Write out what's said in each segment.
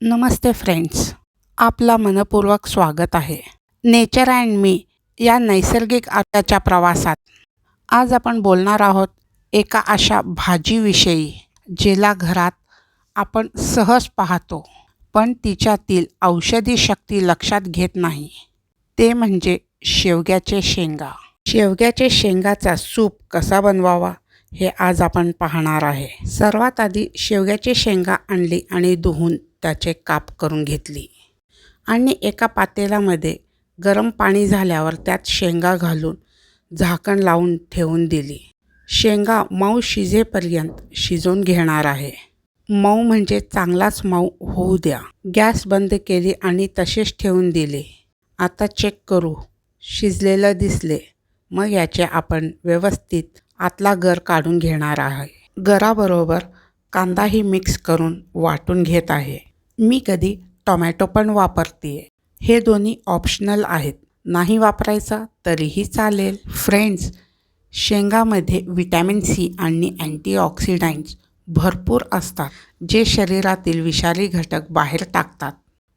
नमस्ते friends आपला मनपूर्वक स्वागत आहे. नेचर अँड मी या नैसर्गिक आताच्या प्रवासात. आज आपण बोलणार आहोत एका अशा भाजीविषयी जिला घरात आपण सहज पाहतो पण तिच्यातील औषधी शक्ती लक्षात घेत नाही. ते म्हणजे शेवग्याचे शेंगा. शेवग्याचे शेंगाचा सूप कसा बनवावा हे आज आपण पाहणार आहे. सर्वात आधी शेवग्याची शेंगा आणली आणि धुवून त्याचे काप करून घेतली. आणि एका पातेल्यामध्ये गरम पाणी झाल्यावर त्यात शेंगा घालून झाकण लावून ठेवून दिली. शेंगा मऊ शिजेपर्यंत शिजवून घेणार आहे. मऊ म्हणजे चांगलाच मऊ होऊ द्या. गॅस बंद केली आणि तसेच ठेवून दिले. आता चेक करू. शिजलेलं दिसले. मग याचे आपण व्यवस्थित आतला गर काढून घेणार आहे. गराबरोबर कांदाही मिक्स करून वाटून घेत आहे. मी कधी टोमॅटो पण वापरते हे दोन्ही ऑप्शनल आहेत. नाही वापरायचा तरीही चालेल. फ्रेंड्स शेंगामध्ये विटॅमिन सी आणि अँटीऑक्सिडंट्स भरपूर असतात जे शरीरातील विषारी घटक बाहेर टाकतात.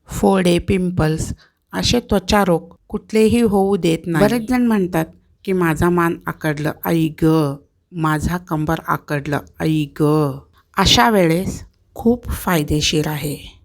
फोडे पिंपल्स असे त्वचारोग कुठलेही होऊ देत नाही. बरेच जण म्हणतात की माझा मान आकडलं आई ग माझा कंबर आकडलं आई ग. अशा वेळेस खूप फायदेशीर आहे.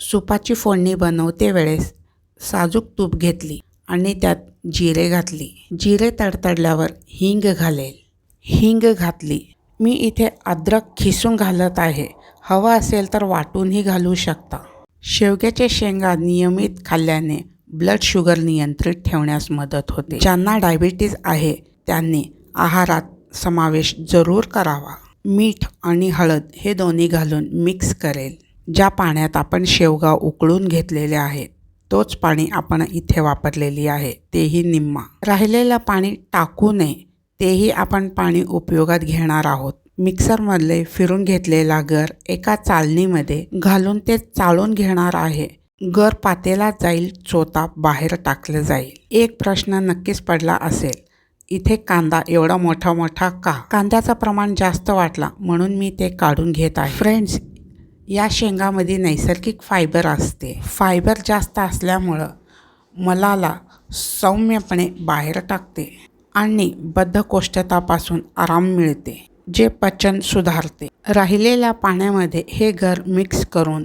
सुपाची फोडणी बनवते वेळेस साजूक तूप घेतली आणि त्यात जिरे घातली. जिरे तडतडल्यावर हिंग घालेल. हिंग घातली. मी इथे अद्रक खिसून घालत आहे. हवं असेल तर वाटूनही घालू शकता. शेवग्याचे शेंगा नियमित खाल्ल्याने ब्लड शुगर नियंत्रित ठेवण्यास मदत होते. ज्यांना डायबिटीज आहे त्यांनी आहारात समावेश जरूर करावा. मीठ आणि हळद हे दोन्ही घालून मिक्स करेल. ज्या पाण्यात आपण शेवगा उकळून घेतलेले आहेत तोच पाणी आपण इथे वापरलेली आहे तेही निम्मा. राहिलेलं पाणी टाकू नये तेही आपण पाणी उपयोगात घेणार आहोत. मिक्सरमधले फिरून घेतलेला गर एका चालणीमध्ये घालून ते चाळून घेणार आहे. गर पातेला जाईल चोता बाहेर टाकलं जाईल. एक प्रश्न नक्कीच पडला असेल इथे कांदा एवढा मोठा मोठा का? कांद्याचं प्रमाण जास्त वाटला म्हणून मी ते काढून घेत आहे. फ्रेंड्स या शेंगामध्ये नैसर्गिक फायबर असते. फायबर जास्त असल्यामुळं मलाला सौम्यपणे बाहेर टाकते आणि बद्धकोष्ठतापासून आराम मिळते जे पचन सुधारते. राहिलेल्या पाण्यामध्ये हे घर मिक्स करून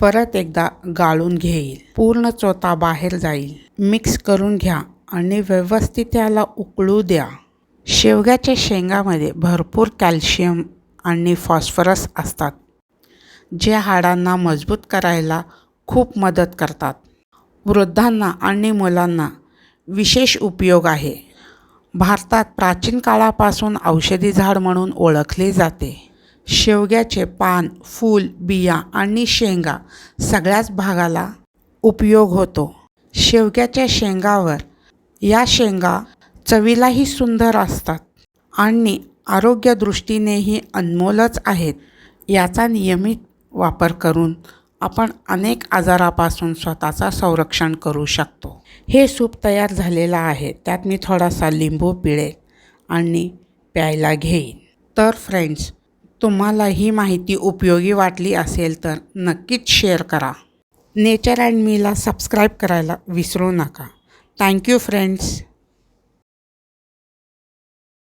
परत एकदा गाळून घेईल. पूर्ण चोता बाहेर जाईल. मिक्स करून घ्या आणि व्यवस्थित त्याला उकळू द्या. शेवग्याच्या शेंगामध्ये भरपूर कॅल्शियम आणि फॉस्फरस असतात. जे हाडांना मजबूत करायला खूप मदत करतात. वृद्धांना आणि मुलांना विशेष उपयोग आहे. भारतात प्राचीन काळापासून औषधी झाड म्हणून ओळखले जाते. शेवग्याचे पान फूल बिया आणि शेंगा सगळ्याच भागाला उपयोग होतो. शेवग्याच्या शेंगावर या शेंगा चवीलाही सुंदर असतात आणि आरोग्यदृष्टीनेही अनमोलच आहेत. याचा नियमित वापर करून आपण अनेक आजारापासून स्वतःचा संरक्षण करू शकतो. हे सूप तयार झालेलं आहे. त्यात मी थोडासा लिंबू पिळेल आणि प्यायला घेईन. तर फ्रेंड्स तुम्हाला ही माहिती उपयोगी वाटली असेल तर नक्कीच शेअर करा. नेचर अँड मीला सबस्क्राईब करायला विसरू नका. Thank you friends